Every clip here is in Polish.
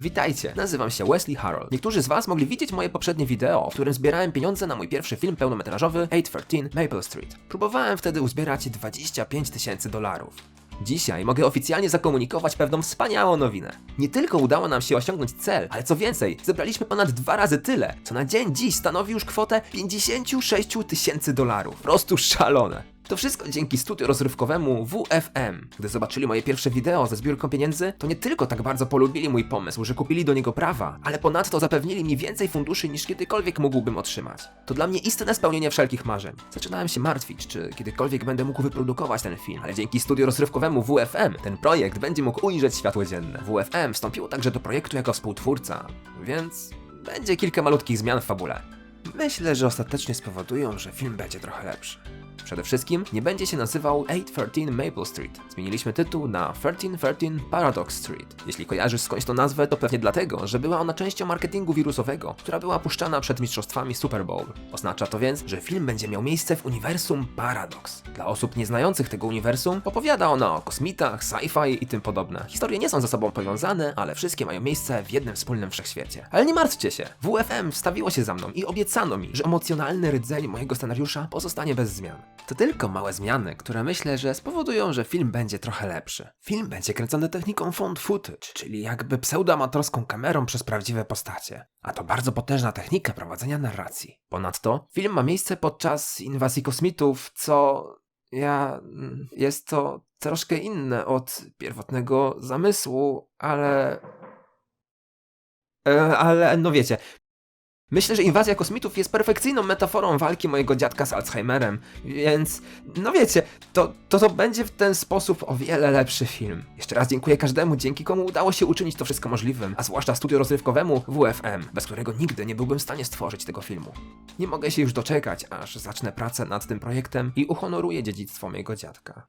Witajcie, nazywam się Wesley Harold. Niektórzy z Was mogli widzieć moje poprzednie wideo, w którym zbierałem pieniądze na mój pierwszy film pełnometrażowy 813 Maple Street. Próbowałem wtedy uzbierać 25 tysięcy dolarów. Dzisiaj mogę oficjalnie zakomunikować pewną wspaniałą nowinę. Nie tylko udało nam się osiągnąć cel, ale co więcej, zebraliśmy ponad dwa razy tyle, co na dzień dziś stanowi już kwotę 56 tysięcy dolarów. Po prostu szalone. To wszystko dzięki studiu rozrywkowemu WFM. Gdy zobaczyli moje pierwsze wideo ze zbiórką pieniędzy, to nie tylko tak bardzo polubili mój pomysł, że kupili do niego prawa, ale ponadto zapewnili mi więcej funduszy niż kiedykolwiek mógłbym otrzymać. To dla mnie istne spełnienie wszelkich marzeń. Zaczynałem się martwić, czy kiedykolwiek będę mógł wyprodukować ten film, ale dzięki studiu rozrywkowemu WFM ten projekt będzie mógł ujrzeć światło dzienne. WFM wstąpiło także do projektu jako współtwórca, więc będzie kilka malutkich zmian w fabule. Myślę, że ostatecznie spowodują, że film będzie trochę lepszy. Przede wszystkim nie będzie się nazywał 813 Maple Street. Zmieniliśmy tytuł na 1313 Paradox Street. Jeśli kojarzysz skądś tą nazwę, to pewnie dlatego, że była ona częścią marketingu wirusowego, która była puszczana przed mistrzostwami Super Bowl. Oznacza to więc, że film będzie miał miejsce w uniwersum Paradox. Dla osób nieznających tego uniwersum opowiada ona o kosmitach, sci-fi i tym podobne. Historie nie są ze sobą powiązane, ale wszystkie mają miejsce w jednym wspólnym wszechświecie. Ale nie martwcie się, WFM wstawiło się za mną i obiecano mi, że emocjonalny rdzeń mojego scenariusza pozostanie bez zmian. To tylko małe zmiany, które myślę, że spowodują, że film będzie trochę lepszy. Film będzie kręcony techniką found footage, czyli jakby pseudoamatorską kamerą przez prawdziwe postacie. A to bardzo potężna technika prowadzenia narracji. Ponadto film ma miejsce podczas inwazji kosmitów, co ja. mm, jest to troszkę inne od pierwotnego zamysłu, ale. E, ale no wiecie. Myślę, że inwazja kosmitów jest perfekcyjną metaforą walki mojego dziadka z Alzheimerem, więc no wiecie, to, to to będzie w ten sposób o wiele lepszy film. Jeszcze raz dziękuję każdemu, dzięki komu udało się uczynić to wszystko możliwym, a zwłaszcza studio rozrywkowemu WFM, bez którego nigdy nie byłbym w stanie stworzyć tego filmu. Nie mogę się już doczekać, aż zacznę pracę nad tym projektem i uhonoruję dziedzictwo mojego dziadka.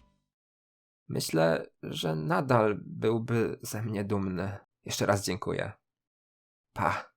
Myślę, że nadal byłby ze mnie dumny. Jeszcze raz dziękuję. Pa.